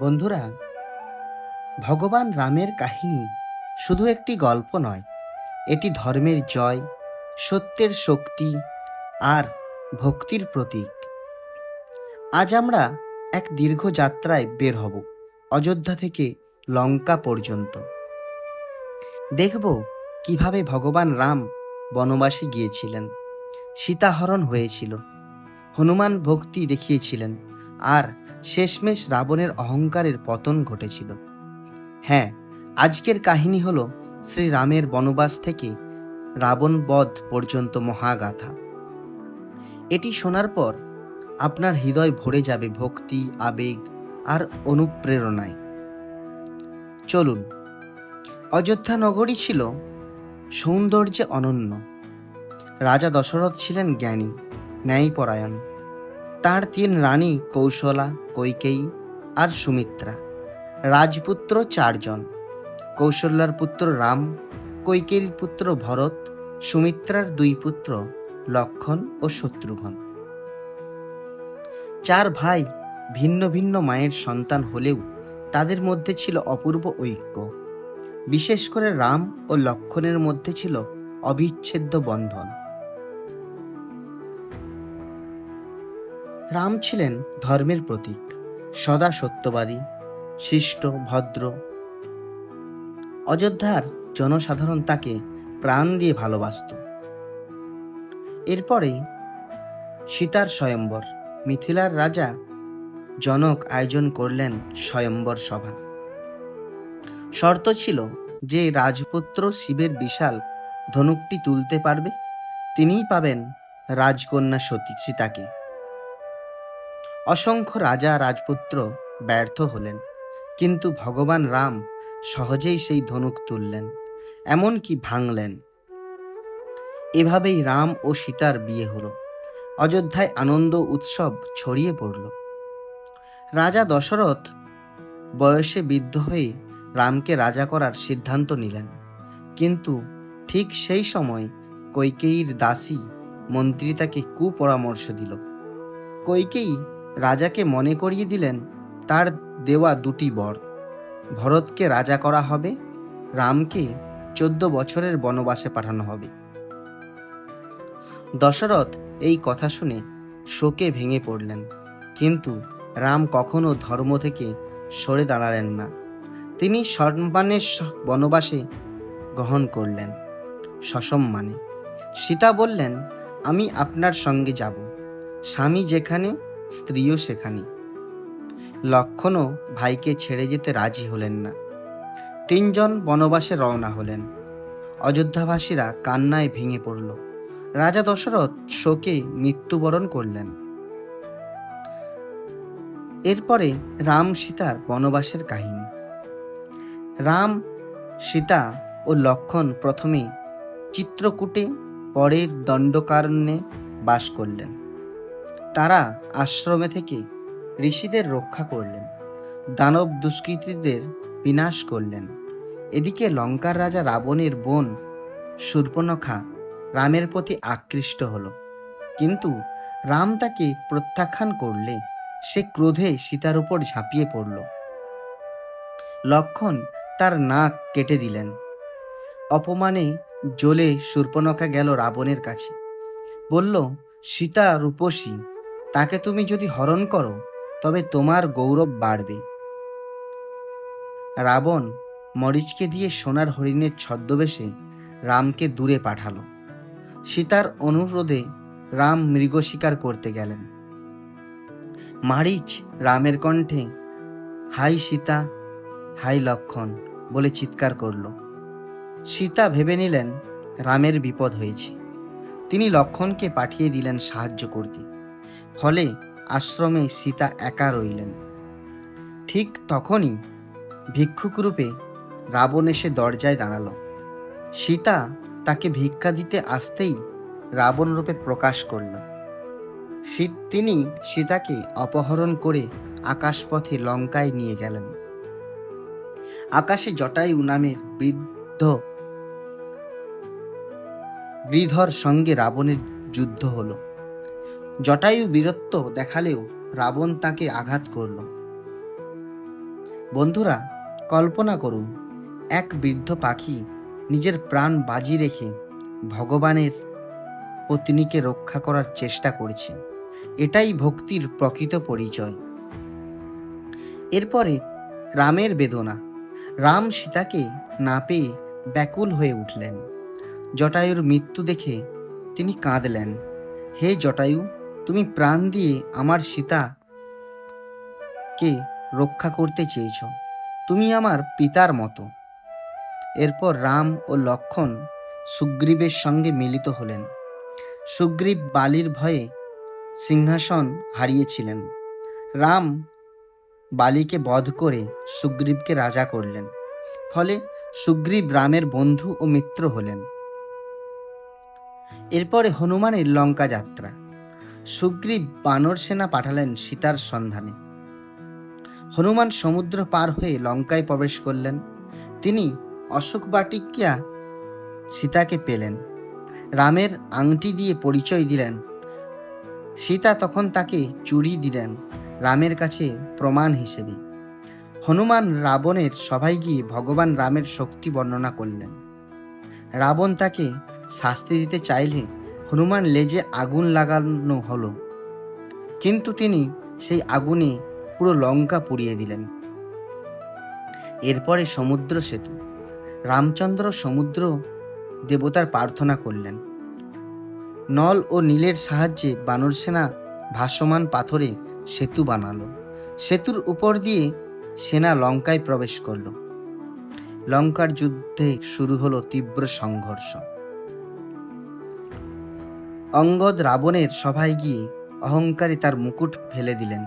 বন্ধুরা, ভগবান রামের কাহিনী শুধু একটি গল্প নয়, এটি ধর্মের জয়, সত্যের শক্তি আর ভক্তির প্রতীক। আজ আমরা এক দীর্ঘ যাত্রায় বের হব, অযোধ্যা থেকে লঙ্কা পর্যন্ত। দেখব কীভাবে ভগবান রাম বনবাসে গিয়েছিলেন, সীতাহরণ হয়েছিল, হনুমান ভক্তি দেখিয়েছিলেন আর শেষমেশ রাবণের অহংকারের পতন ঘটেছিল। হ্যাঁ আজকের কাহিনী হল শ্রীরামের বনবাস থেকে রাবণ বধ পর্যন্ত মহাগাথা। এটি শোনার পর আপনার হৃদয় ভরে যাবে ভক্তি, আবেগ আর অনুপ্রেরণায়। চলুন, অযোধ্যা নগরী ছিল সৌন্দর্যে অনন্য। রাজা দশরথ ছিলেন জ্ঞানী, ন্যায়পরায়ণ। তার তিন রানী কৌশলা, কৈকেয়ী আর সুমিত্রা। রাজপুত্র চারজন, কৌশল্যার পুত্র রাম, কৈকেয়ীর পুত্র ভরত, সুমিত্রার দুই পুত্র লক্ষণ ও শত্রুঘ্ন। চার ভাই ভিন্ন ভিন্ন মায়ের সন্তান হলেও তাদের মধ্যে ছিল অপূর্ব ঐক্য। বিশেষ করে রাম ও লক্ষণের মধ্যে ছিল অবিচ্ছেদ্য বন্ধন। রাম ছিলেন ধর্মের প্রতীক, সদা সত্যবাদী, শিষ্ট, ভদ্র। অযোধ্যার জনসাধারণ তাকে প্রাণ দিয়ে ভালোবাসত। এরপরে সীতার স্বয়ম্বর, মিথিলার রাজা জনক আয়োজন করলেন স্বয়ম্বর সভা। শর্ত ছিল যে রাজপুত্র শিবের বিশাল ধনুকটি তুলতে পারবে, তিনিই পাবেন রাজকন্যা সতী সীতাকে। অসংখ্য রাজা রাজপুত্র ব্যর্থ হলেন। কিন্তু ভগবান রাম সহজেই সেই ধনুক তুললেন, এমনকি ভাঙলেন। এভাবেই রাম ও সীতার বিয়ে হলো। অযোধ্যায় আনন্দ উৎসব ছড়িয়ে পড়ল। রাজা দশরথ বয়সে বৃদ্ধ হয়ে রামকে রাজা করার সিদ্ধান্ত নিলেন। কিন্তু ঠিক সেই সময় কৈকেয়ীর দাসী মন্ত্রী তাকে কুপরামর্শ দিল। কৈকেয়ী রাজাকে মনে করিয়ে দিলেন, তার দেওয়া দুটি বর। ভরতকে রাজা করা হবে, রামকে চোদ্দ বছরের বনবাসে পাঠানো হবে। দশরথ এই কথা শুনে শোকে ভেঙে পড়লেন, কিন্তু রাম কখনো ধর্ম থেকে সরে দাঁড়ালেন না। তিনি সম্মানের বনবাসে গ্রহণ করলেন, সসম্মানে। সীতা বললেন, আমি আপনার সঙ্গে যাব। স্বামী যেখানে স্ত্রীও সেখানে। লক্ষণও ভাইকে ছেড়ে যেতে রাজি হলেন না। তিনজন বনবাসে রওনা হলেন। অযোধ্যাবাসীরা কান্নায় ভেঙে পড়ল। রাজা দশরথ শোকে মৃত্যুবরণ করলেন। এরপরে রাম সীতার বনবাসের কাহিনী। রাম, সীতা ও লক্ষণ প্রথমে চিত্রকূটে, পরের দণ্ডকারণ্যে বাস করলেন। তারা আশ্রমে থেকে ঋষিদের রক্ষা করলেন, দানব দুষ্কৃতীদের বিনাশ করলেন। এদিকে লঙ্কার রাজা রাবণের বোন শূর্পণখা রামের প্রতি আকৃষ্ট হল। কিন্তু রাম তাকে প্রত্যাখ্যান করলে সে ক্রোধে সীতার উপর ঝাঁপিয়ে পড়ল। লক্ষণ তার নাক কেটে দিলেন। অপমানে জ্বলে শূর্পণখা গেল রাবণের কাছে। বলল, সীতা রূপসী তাকে তুমি যদি হরণ করো, তবে তোমার গৌরব বাড়বে। রাবণ মরিচকে দিয়ে সোনার হরিণের ছদ্মবেশে রামকে দূরে পাঠালো। সীতার অনুরোধে রাম মৃগ শিকার করতে গেলেন। মারিচ রামের কণ্ঠে, হাই সীতা, হাই লক্ষণ বলে চিৎকার করল। সীতা ভেবে নিলেন রামের বিপদ হয়েছে। তিনি লক্ষণকে পাঠিয়ে দিলেন সাহায্য করতে। ফলে আশ্রমে সীতা একা রইলেন। ঠিক তখনই ভিক্ষুক রূপে রাবণ এসে দরজায় দাঁড়াল। সীতা তাকে ভিক্ষা দিতে আসতেই রাবণ রূপে প্রকাশ করল। তিনি সীতাকে অপহরণ করে আকাশপথে লঙ্কায় নিয়ে গেলেন। আকাশে জটায়ু নামের বৃদ্ধ বৃধর সঙ্গে রাবণের যুদ্ধ হলো। জটায়ু বীরত্ব দেখালেও রাবণ তাকে আঘাত করল। বন্ধুরা, কল্পনা করুন, এক বৃদ্ধ পাখি নিজের প্রাণ বাজি রেখে ভগবানের পত্নীকে রক্ষা করার চেষ্টা করছে। এটাই ভক্তির প্রকৃত পরিচয়। এরপরে রামের বেদনা। রাম সীতাকে না পেয়ে ব্যাকুল হয়ে উঠলেন। জটায়ুর মৃত্যু দেখে তিনি কাঁদলেন। হে জটায়ু তুমি প্রাণ দিয়ে আমার সীতাকে রক্ষা করতে চেয়েছ? তুমি আমার পিতার মতো। এরপর রাম ও লক্ষণ সুগ্রীবের সঙ্গে মিলিত হলেন। সুগ্রীব বালির ভয়ে সিংহাসন হারিয়েছিলেন। রাম বালিকে বধ করে সুগ্রীবকে রাজা করলেন। ফলে সুগ্রীব রামের বন্ধু ও মিত্র হলেন। এরপরে হনুমানের লঙ্কা যাত্রা। সুগ্রীব বানর সেনা পাঠালেন সীতার সন্ধানে। হনুমান সমুদ্র পার হয়ে লঙ্কায় প্রবেশ করলেন। তিনি অশোক বাটিকা সীতাকে পেলেন। রামের আংটি দিয়ে পরিচয় দিলেন। সীতা তখন তাকে চুরি দিলেন রামের কাছে প্রমাণ হিসেবে। হনুমান রাবণের সভায় গিয়ে ভগবান রামের শক্তি বর্ণনা করলেন। রাবণ তাকে শাস্তি দিতে চাইলে হনুমান লেজে আগুন লাগানো হলো। কিন্তু তিনি সেই আগুনে পুরো লঙ্কা পুড়িয়ে দিলেন। এরপরে সমুদ্র সেতু। রামচন্দ্র সমুদ্র দেবতার প্রার্থনা করলেন। নল ও নীলের সাহায্যে বানর সেনা ভাসমান পাথরে সেতু বানালো। সেতুর উপর দিয়ে সেনা লঙ্কায় প্রবেশ করল। লঙ্কার যুদ্ধে শুরু হলো তীব্র সংঘর্ষ। অঙ্গদ রাবণের সভায় গিয়ে অহংকারে তার মুকুট ফেলে দিলেন।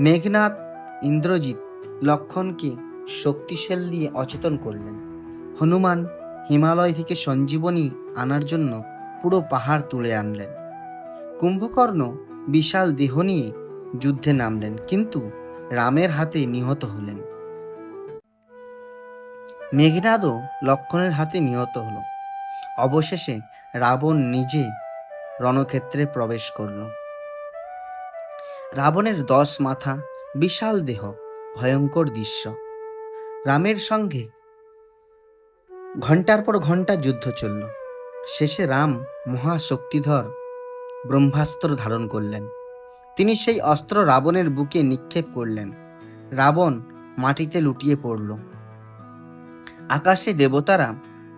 মেঘনাথ ইন্দ্রজিৎ, লক্ষণকে শক্তিশাল দিয়ে অচেতন করলেন। হনুমান হিমালয় থেকে সঞ্জীবনী আনার জন্য পুরো পাহাড় তুলে আনলেন। কুম্ভকর্ণ বিশাল দেহ নিয়ে যুদ্ধে নামলেন, কিন্তু রামের হাতে নিহত হলেন। মেঘনাদও লক্ষণের হাতে নিহত হল। অবশেষে রাবণ নিজে রণক্ষেত্রে প্রবেশ করল। রাবণের দশ মাথা, বিশাল দেহ, ভয়ঙ্কর দৃশ্য। রামের সঙ্গে ঘণ্টার পর ঘণ্টা যুদ্ধ চলল। শেষে রাম মহাশক্তিধর ব্রহ্মাস্ত্র ধারণ করলেন। তিনি সেই অস্ত্র রাবণের বুকে নিক্ষেপ করলেন। রাবণ মাটিতে লুটিয়ে পড়ল। আকাশে দেবতারা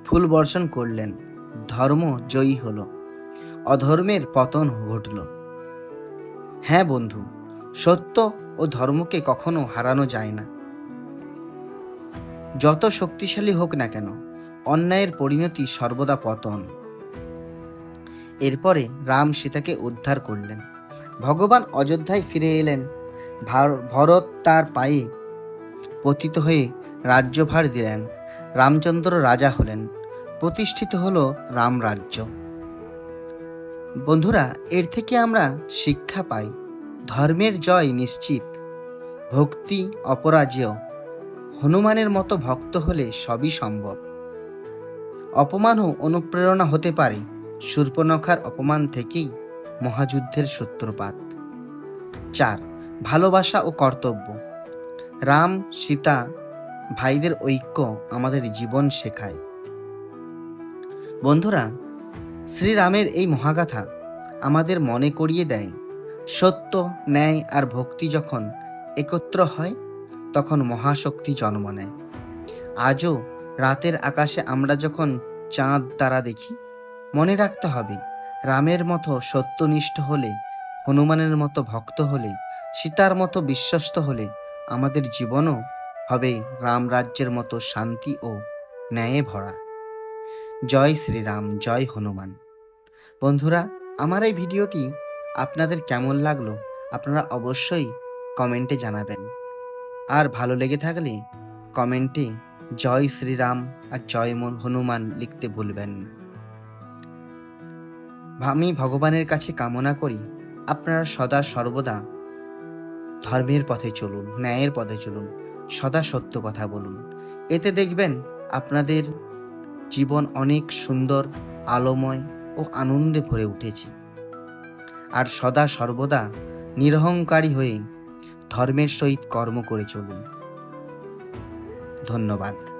ফুল বর্ষণ করলেন। ধর্ম জয়ী হলো। অধর্মের পতন ঘটল। হ্যাঁ বন্ধু, সত্য ও ধর্মকে কখনো হারানো যায় না। যত শক্তিশালী হোক না কেন, অন্যায়ের পরিণতি সর্বদা পতন। এরপরে রাম সীতাকে উদ্ধার করলেন। ভগবান অযোধ্যায় ফিরে এলেন। ভরত তার পায়ে পতিত হয়ে রাজ্যভার দিলেন। রামচন্দ্র রাজা হলেন। প্রতিষ্ঠিত হলো রামরাজ্য। বন্ধুরা, এর থেকে আমরা শিক্ষা পাই। ধর্মের জয় নিশ্চিত, ভক্তি অপরাজেয়। হনুমানের মতো ভক্ত হলে সবই সম্ভব। অপমানও অনুপ্রেরণা হতে পারে শূর্পনখার অপমান থেকেই মহাযুদ্ধের সূত্রপাত। চার, ভালোবাসা ও কর্তব্য। রাম, সীতা ভাইদের ঐক্য আমাদের জীবন শেখায়। বন্ধুরা শ্রীরামের এই মহাগাথা আমাদের মনে করিয়ে দেয়, সত্য, ন্যায় আর ভক্তি যখন একত্র হয়, তখন মহাশক্তি জন্ম নেয়। আজও রাতের আকাশে আমরা যখন চাঁদ তারা দেখি, মনে রাখতে হবে, রামের মতো সত্যনিষ্ঠ হলে, হনুমানের মতো ভক্ত হলে, সীতার মতো বিশ্বস্ত হলে আমাদের জীবনও হবে রামরাজ্যের মতো শান্তি ও ন্যায়ে ভরা। জয় শ্রীরাম, জয় হনুমান। বন্ধুরা, আমার এই ভিডিওটি আপনাদের কেমন লাগল আপনারা অবশ্যই কমেন্টে জানাবেন। আর ভালো লেগে থাকলে কমেন্টে জয় শ্রীরাম আর জয় মন- হনুমান লিখতে ভুলবেন না। আমি ভগবানের কাছে কামনা করি আপনারা সদা সর্বদা ধর্মের পথে চলুন, ন্যায়ের পথে চলুন, সদা সত্য কথা বলুন। এতে দেখবেন আপনাদের জীবন অনেক সুন্দর, আলোময় ও আনন্দে ভরে উঠেছে। আর সদা সর্বদা নিরহংকারী হয়ে ধর্মের সহিত কর্ম করে চলুন। ধন্যবাদ।